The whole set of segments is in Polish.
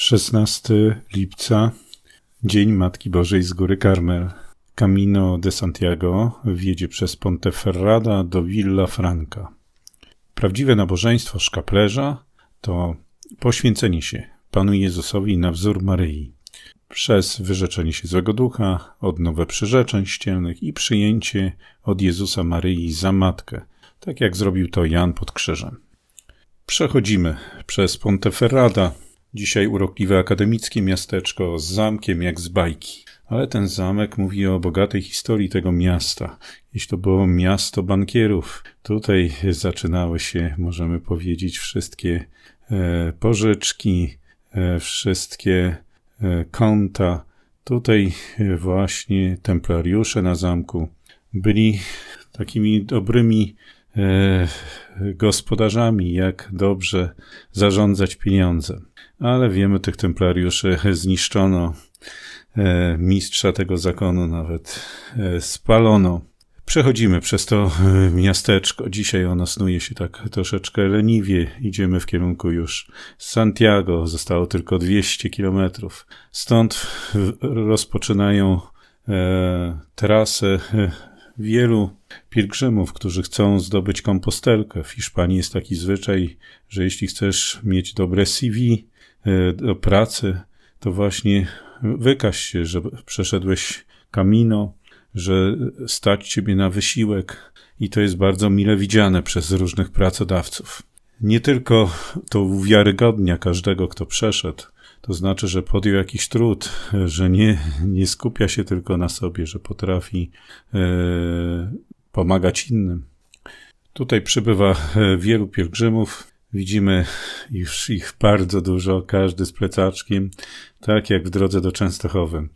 16 lipca, Dzień Matki Bożej z Góry Carmel. Camino de Santiago wiedzie przez Ponteferrada do Villa Franca. Prawdziwe nabożeństwo szkaplerza to poświęcenie się Panu Jezusowi na wzór Maryi przez wyrzeczenie się złego ducha, odnowę przyrzeczeń ścielnych i przyjęcie od Jezusa Maryi za matkę, tak jak zrobił to Jan pod krzyżem. Przechodzimy przez Ponteferrada, Dzisiaj urokliwe akademickie miasteczko z zamkiem jak z bajki. Ale ten zamek mówi o bogatej historii tego miasta. Jeśli to było miasto bankierów, tutaj zaczynały się, możemy powiedzieć, wszystkie e, pożyczki, e, wszystkie e, konta. Tutaj e, właśnie templariusze na zamku byli takimi dobrymi e, gospodarzami, jak dobrze zarządzać pieniądzem ale wiemy, tych templariuszy zniszczono, e, mistrza tego zakonu nawet e, spalono. Przechodzimy przez to e, miasteczko. Dzisiaj ono snuje się tak troszeczkę leniwie. Idziemy w kierunku już Santiago. Zostało tylko 200 kilometrów. Stąd rozpoczynają e, trasę wielu pielgrzymów, którzy chcą zdobyć kompostelkę. W Hiszpanii jest taki zwyczaj, że jeśli chcesz mieć dobre CV, do pracy, to właśnie wykaż się, że przeszedłeś kamino, że stać ciebie na wysiłek i to jest bardzo mile widziane przez różnych pracodawców. Nie tylko to uwiarygodnia każdego, kto przeszedł, to znaczy, że podjął jakiś trud, że nie, nie skupia się tylko na sobie, że potrafi e, pomagać innym. Tutaj przybywa e, wielu pielgrzymów, Widzimy już ich bardzo dużo, każdy z plecaczkiem, tak jak w drodze do Częstochowy.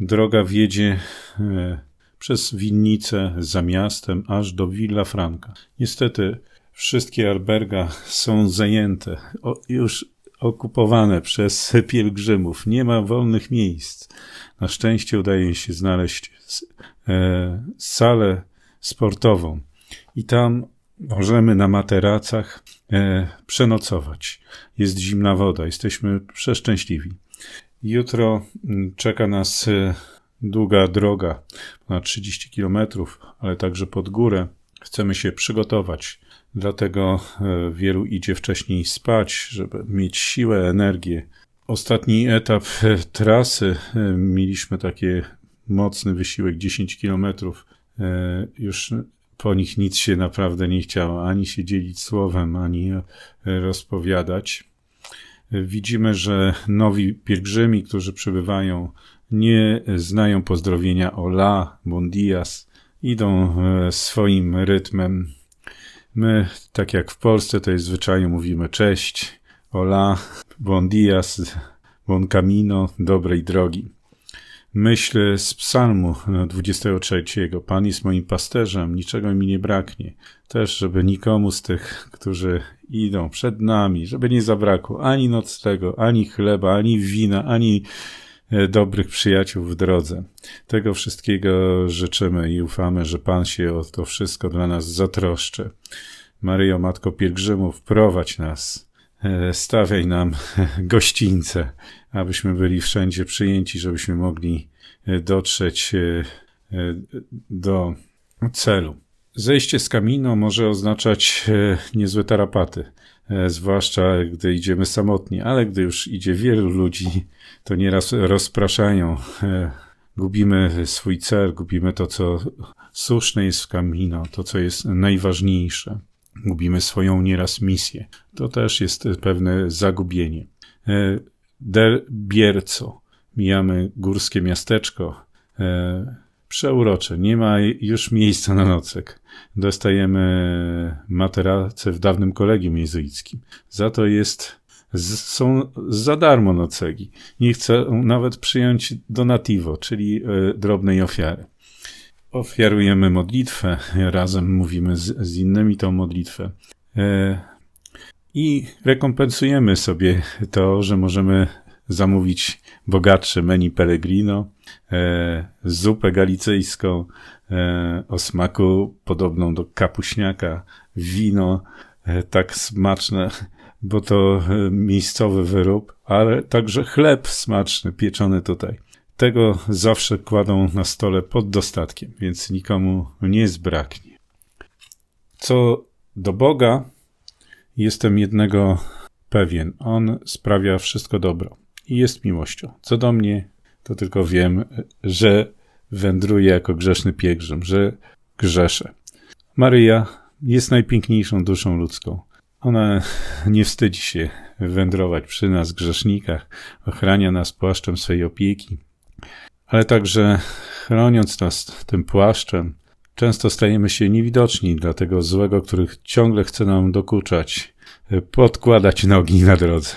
Droga wiedzie e, przez winnicę za miastem aż do Villa Franca. Niestety wszystkie alberga są zajęte, o, już okupowane przez pielgrzymów. Nie ma wolnych miejsc. Na szczęście udaje się znaleźć e, salę sportową i tam Możemy na materacach przenocować. Jest zimna woda, jesteśmy przeszczęśliwi. Jutro mm, czeka nas e, długa droga, na 30 kilometrów, ale także pod górę. Chcemy się przygotować, dlatego e, wielu idzie wcześniej spać, żeby mieć siłę, energię. Ostatni etap e, trasy mieliśmy takie mocny wysiłek 10 kilometrów. Już po nich nic się naprawdę nie chciało, ani się dzielić słowem, ani e, rozpowiadać. Widzimy, że nowi pielgrzymi, którzy przybywają, nie znają pozdrowienia Ola, bon dias, idą e, swoim rytmem. My, tak jak w Polsce, to jest zwyczaju mówimy cześć, Ola, bon dias, bon camino, dobrej drogi. Myśl z psalmu 23. Pan jest moim pasterzem, niczego mi nie braknie. Też, żeby nikomu z tych, którzy idą przed nami, żeby nie zabrakło ani nocnego, ani chleba, ani wina, ani e, dobrych przyjaciół w drodze. Tego wszystkiego życzymy i ufamy, że Pan się o to wszystko dla nas zatroszczy. Maryjo, Matko Pielgrzymów, prowadź nas stawiaj nam gościńce, abyśmy byli wszędzie przyjęci, żebyśmy mogli e, dotrzeć e, do celu. Zejście z kamino może oznaczać niezłe tarapaty, zwłaszcza gdy idziemy samotni, ale gdy już idzie wielu ludzi, to nieraz rozpraszają. Gubimy swój cel, gubimy to, co słuszne jest w kamino, to, co jest najważniejsze. Gubimy swoją nieraz misję. To też jest pewne zagubienie. E, Del Bierco. Mijamy górskie miasteczko. E, przeurocze. Nie ma już miejsca na nocek. Dostajemy materace w dawnym kolegium jezuickim. Za to jest są za darmo nocegi. Nie chcą nawet przyjąć donativo, czyli e, drobnej ofiary ofiarujemy modlitwę, razem mówimy z, z innymi tą modlitwę. E, I rekompensujemy sobie to, że możemy zamówić bogatsze menu Pellegrino, e, zupę galicyjską e, o smaku podobną do kapuśniaka, wino tak smaczne, bo to miejscowy wyrób, ale także chleb smaczny, pieczony tutaj. Tego zawsze kładą na stole pod dostatkiem, więc nikomu nie zbraknie. Co do Boga, jestem jednego pewien. On sprawia wszystko dobro i jest miłością. Co do mnie, to tylko wiem, że wędruję jako grzeszny pielgrzym, że grzeszę. Maryja jest najpiękniejszą duszą ludzką. Ona nie wstydzi się wędrować przy nas, grzesznikach, ochrania nas płaszczem swej opieki, ale także chroniąc nas tym płaszczem, często stajemy się niewidoczni dla tego złego, który ciągle chce nam dokuczać, podkładać nogi na drodze,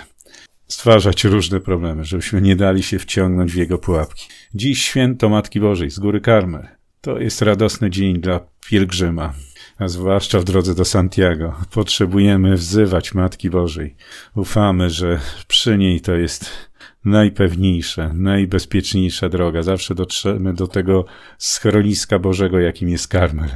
stwarzać różne problemy, żebyśmy nie dali się wciągnąć w jego pułapki. Dziś święto Matki Bożej z Góry Karmel. To jest radosny dzień dla pielgrzyma a zwłaszcza w drodze do Santiago. Potrzebujemy wzywać Matki Bożej. Ufamy, że przy niej to jest najpewniejsza, najbezpieczniejsza droga. Zawsze dotrzemy do tego schroniska Bożego, jakim jest Karmel.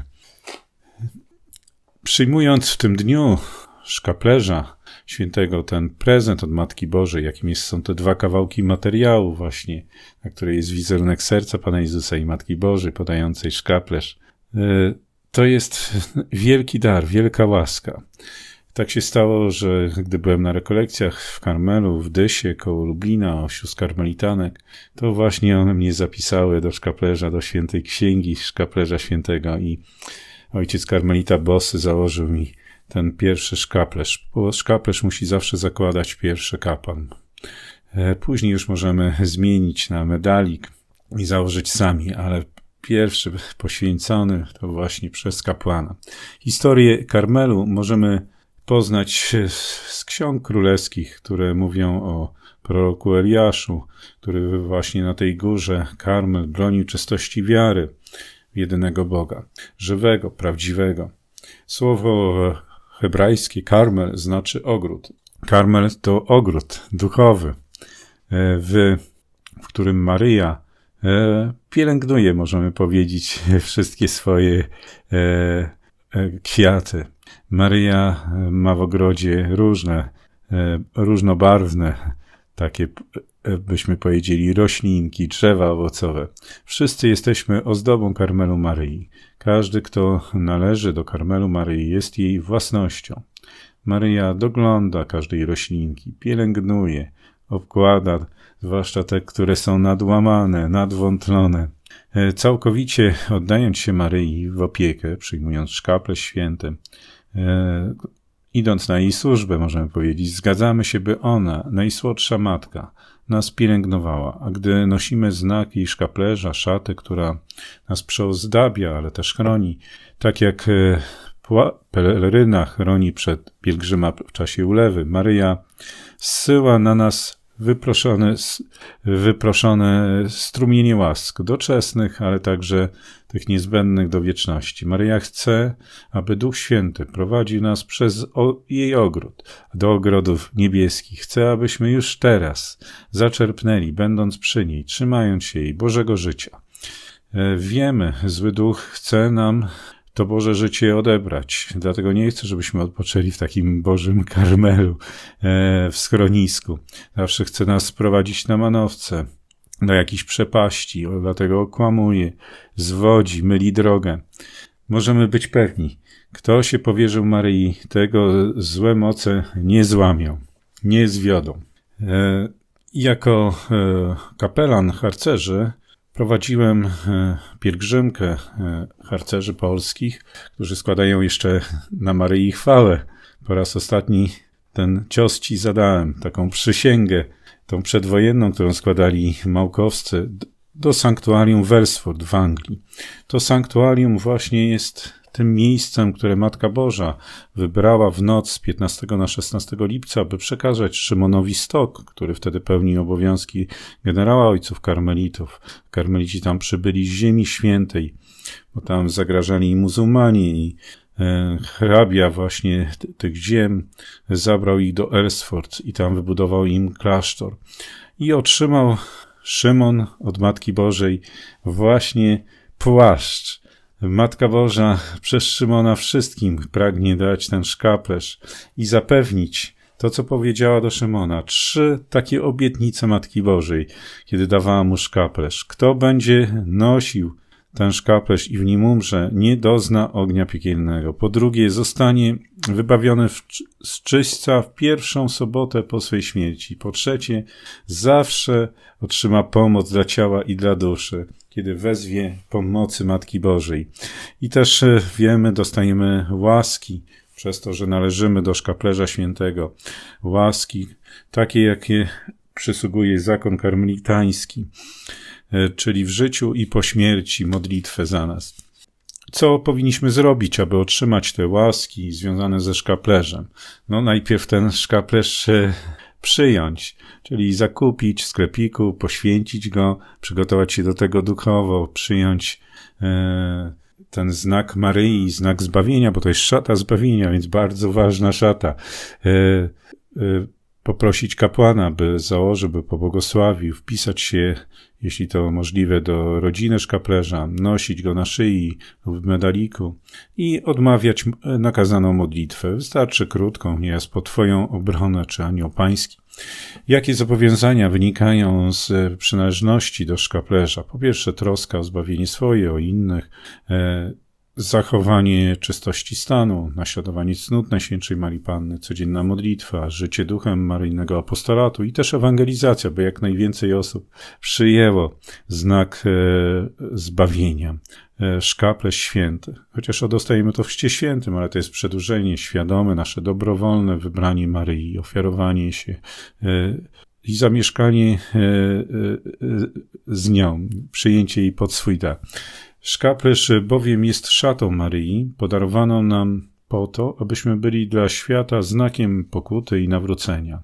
Przyjmując w tym dniu szkaplerza świętego ten prezent od Matki Bożej, jakim jest, są te dwa kawałki materiału właśnie, na której jest wizerunek serca Pana Jezusa i Matki Bożej podającej szkaplerz, y, to jest wielki dar, wielka łaska. Tak się stało, że gdy byłem na rekolekcjach w Karmelu, w Dysie, koło Lublina, sióstr karmelitanek, to właśnie one mnie zapisały do szkaplerza, do świętej księgi szkaplerza świętego i ojciec karmelita Bosy założył mi ten pierwszy szkaplerz, bo szkaplerz musi zawsze zakładać pierwszy kapłan. E, później już możemy zmienić na medalik i założyć sami, ale pierwszy poświęcony to właśnie przez kapłana. Historię Karmelu możemy poznać z ksiąg królewskich, które mówią o proroku Eliaszu, który właśnie na tej górze Karmel bronił czystości wiary w jedynego Boga, żywego, prawdziwego. Słowo hebrajskie Karmel znaczy ogród. Karmel to ogród duchowy, w, w którym Maryja E, pielęgnuje, możemy powiedzieć, wszystkie swoje e, e, kwiaty. Maryja ma w ogrodzie różne, różnobarwne, takie byśmy powiedzieli, roślinki, drzewa owocowe. Wszyscy jesteśmy ozdobą karmelu Maryi. Każdy, kto należy do karmelu Maryi, jest jej własnością. Maryja dogląda każdej roślinki, pielęgnuje, obkłada zwłaszcza te, które są nadłamane, nadwątlone. E, całkowicie oddając się Maryi w opiekę, przyjmując szkaple święte, e, idąc na jej służbę, możemy powiedzieć, zgadzamy się, by ona, najsłodsza matka, nas pielęgnowała, a gdy nosimy znak jej szkaplerza, szatę, która nas przeozdabia, ale też chroni, tak jak e, peleryna chroni przed pielgrzyma w czasie ulewy, Maryja zsyła na nas wyproszone, wyproszone strumienie łask doczesnych, ale także tych niezbędnych do wieczności. Maryja chce, aby Duch Święty prowadził nas przez jej ogród do ogrodów niebieskich. Chce, abyśmy już teraz zaczerpnęli, będąc przy niej, trzymając się jej Bożego życia. E, wiemy, zły duch chce nam to Boże życie odebrać. Dlatego nie chcę, żebyśmy odpoczęli w takim Bożym karmelu, e, w schronisku. Zawsze chce nas sprowadzić na manowce, do jakiejś przepaści, dlatego okłamuje, zwodzi, myli drogę. Możemy być pewni, kto się powierzył Maryi, tego złe moce nie złamią, nie zwiodą. E, jako e, kapelan harcerzy Prowadziłem e, pielgrzymkę e, harcerzy polskich, którzy składają jeszcze na Maryi chwałę. Po raz ostatni ten cios ci zadałem, taką przysięgę, tą przedwojenną, którą składali małkowscy do sanktuarium Welsford w Anglii. To sanktuarium właśnie jest tym miejscem, które Matka Boża wybrała w noc z 15 na 16 lipca, by przekazać Szymonowi Stok, który wtedy pełnił obowiązki generała ojców karmelitów. Karmelici tam przybyli z Ziemi Świętej, bo tam zagrażali muzułmanie i e, hrabia właśnie tych ziem zabrał ich do Elsford i tam wybudował im klasztor. I otrzymał Szymon od Matki Bożej właśnie płaszcz, Matka Boża przez Szymona wszystkim pragnie dać ten szkaplerz i zapewnić To, co powiedziała do Szymona. Trzy takie obietnice Matki Bożej, kiedy dawała mu szkaplerz. Kto będzie nosił ten szkaplerz i w nim umrze, nie dozna ognia piekielnego. Po drugie, zostanie wybawiony w, z czyśćca w pierwszą sobotę po swej śmierci. Po trzecie, zawsze otrzyma pomoc dla ciała i dla duszy, kiedy wezwie pomocy Matki Bożej. I też e, wiemy, dostajemy łaski przez to, że należymy do szkaplerza świętego. Łaski, takie jakie przysługuje zakon karmelitański. E, czyli w życiu i po śmierci modlitwę za nas. Co powinniśmy zrobić, aby otrzymać te łaski związane ze szkaplerzem? No, najpierw ten szkaplerz e, przyjąć, czyli zakupić w sklepiku, poświęcić go, przygotować się do tego duchowo, przyjąć e, ten znak Maryi, znak zbawienia, bo to jest szata zbawienia, więc bardzo ważna szata. Poprosić kapłana, by założył, by pobłogosławił, wpisać się jeśli to możliwe, do rodziny szkaplerza, nosić go na szyi lub w medaliku i odmawiać nakazaną modlitwę. Wystarczy krótką, nieraz po Twoją obronę czy anioł pański. Jakie zobowiązania wynikają z przynależności do szkaplerza? Po pierwsze, troska o zbawienie swoje, o innych, e, zachowanie czystości stanu, naśladowanie cnót Najświętszej Marii Panny, codzienna modlitwa, życie duchem maryjnego apostolatu i też ewangelizacja, by jak najwięcej osób przyjęło znak e, zbawienia, e, szkaple święty. Chociaż dostajemy to w chrzcie świętym, ale to jest przedłużenie świadome, nasze dobrowolne wybranie Maryi, ofiarowanie się e, i zamieszkanie z nią, przyjęcie jej pod swój dach. Szkaplerz bowiem jest szatą Maryi, podarowaną nam po to, abyśmy byli dla świata znakiem pokuty i nawrócenia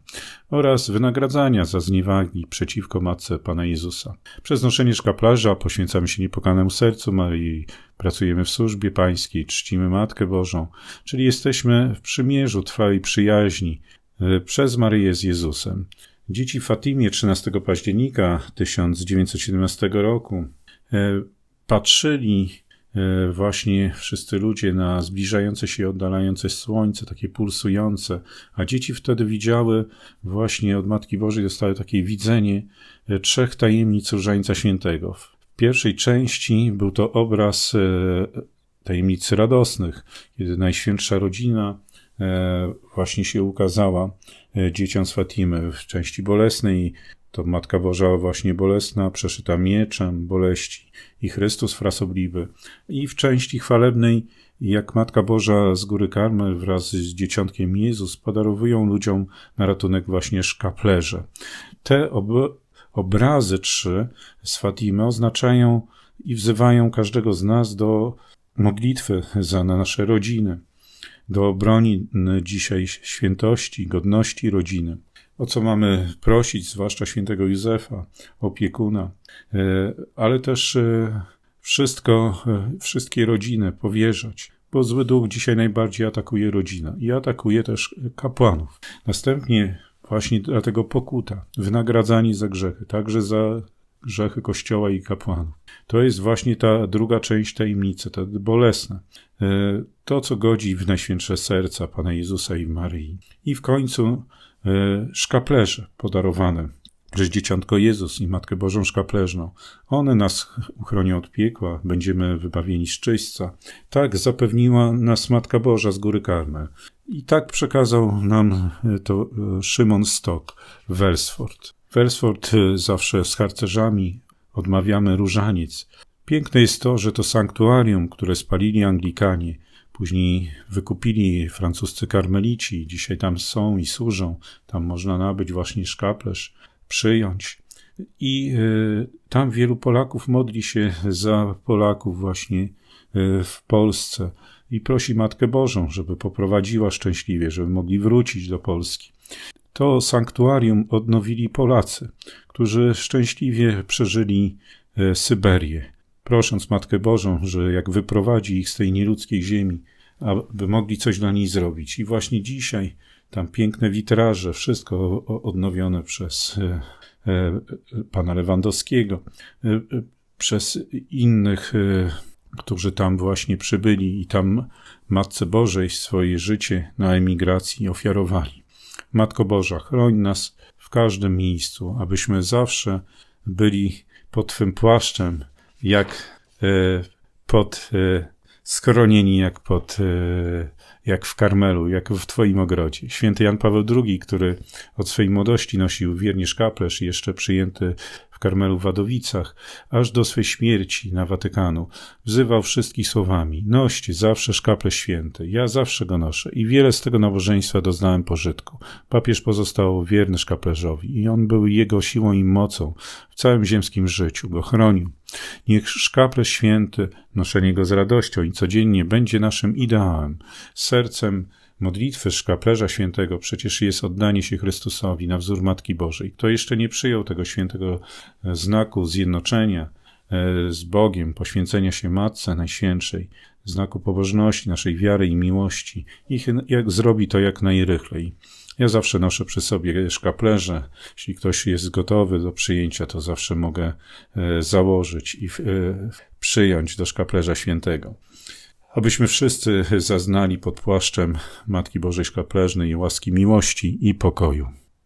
oraz wynagradzania za zniewagi przeciwko Matce Pana Jezusa. Przez noszenie szkaplarza poświęcamy się niepokanemu sercu Maryi, pracujemy w służbie pańskiej, czcimy Matkę Bożą, czyli jesteśmy w przymierzu trwałej przyjaźni e, przez Maryję z Jezusem. Dzieci Fatimie 13 października 1917 roku e, patrzyli e, właśnie wszyscy ludzie na zbliżające się i oddalające słońce, takie pulsujące, a dzieci wtedy widziały właśnie od Matki Bożej dostały takie widzenie e, trzech tajemnic Różańca Świętego. W pierwszej części był to obraz e, tajemnic radosnych, kiedy Najświętsza Rodzina właśnie się ukazała dzieciom z Fatimy. W części bolesnej to Matka Boża właśnie bolesna, przeszyta mieczem boleści i Chrystus frasobliwy. I w części chwalebnej, jak Matka Boża z Góry Karmel wraz z Dzieciątkiem Jezus podarowują ludziom na ratunek właśnie szkaplerze. Te ob obrazy trzy z Fatimy oznaczają i wzywają każdego z nas do modlitwy za nasze rodziny, do obrony dzisiaj świętości, godności rodziny o co mamy prosić, zwłaszcza świętego Józefa, opiekuna, e, ale też e, wszystko, e, wszystkie rodziny powierzać, bo zły duch dzisiaj najbardziej atakuje rodzinę i atakuje też kapłanów. Następnie właśnie dlatego pokuta, wynagradzanie za grzechy, także za grzechy Kościoła i kapłanów. To jest właśnie ta druga część tajemnicy, to bolesne. To, co godzi w najświętsze serca Pana Jezusa i Maryi. I w końcu E, szkaplerze podarowane przez Dzieciątko Jezus i Matkę Bożą Szkapleżną. One nas uchronią od piekła, będziemy wybawieni z czyśćca. Tak zapewniła nas Matka Boża z Góry Karmel. I tak przekazał nam e, to e, Szymon Stok, Welsford. Welsford zawsze z harcerzami odmawiamy różaniec. Piękne jest to, że to sanktuarium, które spalili Anglikanie, Później wykupili francuscy karmelici, dzisiaj tam są i służą. Tam można nabyć właśnie szkaplerz, przyjąć. I y, tam wielu Polaków modli się za Polaków właśnie y, w Polsce i prosi Matkę Bożą, żeby poprowadziła szczęśliwie, żeby mogli wrócić do Polski. To sanktuarium odnowili Polacy, którzy szczęśliwie przeżyli y, Syberię prosząc Matkę Bożą, że jak wyprowadzi ich z tej nieludzkiej ziemi, aby mogli coś dla niej zrobić. I właśnie dzisiaj tam piękne witraże, wszystko odnowione przez e, e, pana Lewandowskiego, e, przez innych, którzy tam właśnie przybyli i tam Matce Bożej swoje życie na emigracji ofiarowali. Matko Boża, chroń nas w każdym miejscu, abyśmy zawsze byli pod Twym płaszczem, jak e, pod skronieni, jak pod e, jak w Karmelu, jak w Twoim ogrodzie. Święty Jan Paweł II, który od swojej młodości nosił wiernie szkaplerz i jeszcze przyjęty w Karmelu Wadowicach, aż do swej śmierci na Watykanu, wzywał wszystkich słowami: Noście zawsze szkaple święte, ja zawsze go noszę i wiele z tego nabożeństwa doznałem pożytku. Papież pozostał wierny szkaplerzowi i on był jego siłą i mocą w całym ziemskim życiu, go chronił. Niech szkaple święty, noszenie go z radością i codziennie będzie naszym ideałem, sercem modlitwy szkaplerza świętego przecież jest oddanie się Chrystusowi na wzór Matki Bożej. Kto jeszcze nie przyjął tego świętego e, znaku zjednoczenia e, z Bogiem, poświęcenia się Matce Najświętszej, znaku pobożności, naszej wiary i miłości, ich jak zrobi to jak najrychlej. Ja zawsze noszę przy sobie szkaplerze. Jeśli ktoś jest gotowy do przyjęcia, to zawsze mogę e, założyć i przyjąć do szkaplerza świętego abyśmy wszyscy zaznali pod płaszczem Matki Bożej Szkapleżnej łaski miłości i pokoju.